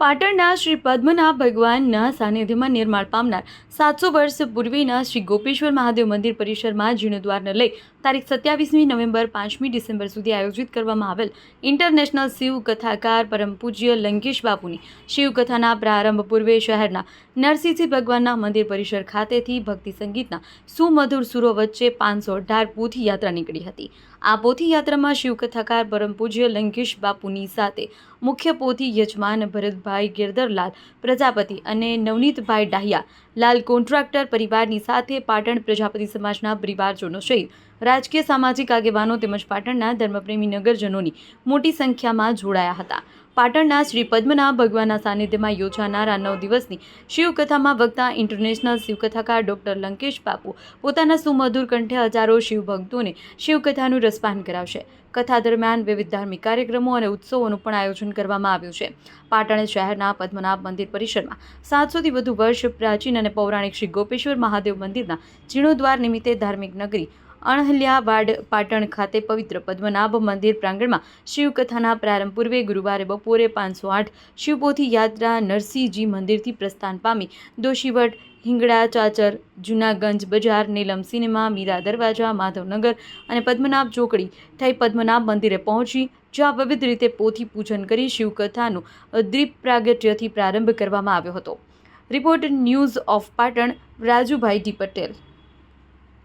પાટણના શ્રી પદ્મનાભ ભગવાનના સાનિધ્યમાં નિર્માણ પામનાર સાતસો વર્ષ પૂર્વેના શ્રી ગોપેશ્વર મહાદેવ મંદિર પરિસરમાં જીર્ણોદ્વારને લઈ તારીખ સત્યાવીસમી નવેમ્બર પાંચમી ડિસેમ્બર સુધી આયોજિત કરવામાં આવેલ ઇન્ટરનેશનલ શિવ કથાકાર પરમ પૂજ્ય લંકેશ બાપુની શિવકથાના પ્રારંભ પૂર્વે શહેરના નરસિંહજી ભગવાનના મંદિર પરિસર ખાતેથી ભક્તિ સંગીતના સુમધુર સુરો વચ્ચે પાંચસો અઢાર પોથી યાત્રા નીકળી હતી. આ પોથી યાત્રામાં શિવકથાકાર પરમ પૂજ્ય લંકેશ બાપુની સાથે મુખ્ય પોથી યજમાન ભરતભાઈ ગિરધરલાલ, પ્રજાપતિ અને નવનીતભાઈ ડાહિયા. લાલ કોન્ટ્રાક્ટર પરિવારની સાથે પાટણ પ્રજાપતિ સમાજના પરિવારજનો સહિત રાજકીય સામાજિક આગેવાનો તેમજ પાટણના ધર્મપ્રેમી નગરજનોની મોટી સંખ્યામાં જોડાયા હતા. પાટણના શ્રી પદ્મનાભ ભગવાનના સાનિધ્યમાં યોજાનાર નવ દિવસની શિવકથામાં વક્તા ઇન્ટરનેશનલ શિવકથાકાર ડૉક્ટર લંકેશ બાપુ પોતાના સુમધુર કંઠે હજારો શિવભક્તોને શિવકથાનું રસપાન કરાવશે. કથા દરમિયાન વિવિધ ધાર્મિક કાર્યક્રમો અને ઉત્સવોનું પણ આયોજન કરવામાં આવ્યું છે. પાટણ શહેરના પદ્મનાભ મંદિર પરિસરમાં સાતસોથી વધુ વર્ષ પ્રાચીન અને પૌરાણિક શ્રી ગોપેશ્વર મહાદેવ મંદિરના જીર્ણોદ્વાર નિમિત્તે ધાર્મિક નગરી અણહલ્યાવાડ પાટણ ખાતે પવિત્ર પદ્મનાભ મંદિર પ્રાંગણમાં શિવકથાના પ્રારંભ પૂર્વે ગુરુવારે બપોરે પાંચસો આઠ શિવપોથી યાત્રા નરસિંહજી મંદિરથી પ્રસ્થાન પામી દોશીવટ, હિંગળા, ચાચર, જૂનાગંજ બજાર, નીલમ સિનેમા, મીરા દરવાજા, માધવનગર અને પદ્મનાભ ચોકડી થઈ પદ્મનાભ મંદિરે પહોંચી, જ્યાં વિવિધ રીતે પોથી પૂજન કરી શિવકથાનું દ્વીપ પ્રાગટ્યથી પ્રારંભ કરવામાં આવ્યો હતો. Report news of Patan, Rajubhai D Patel.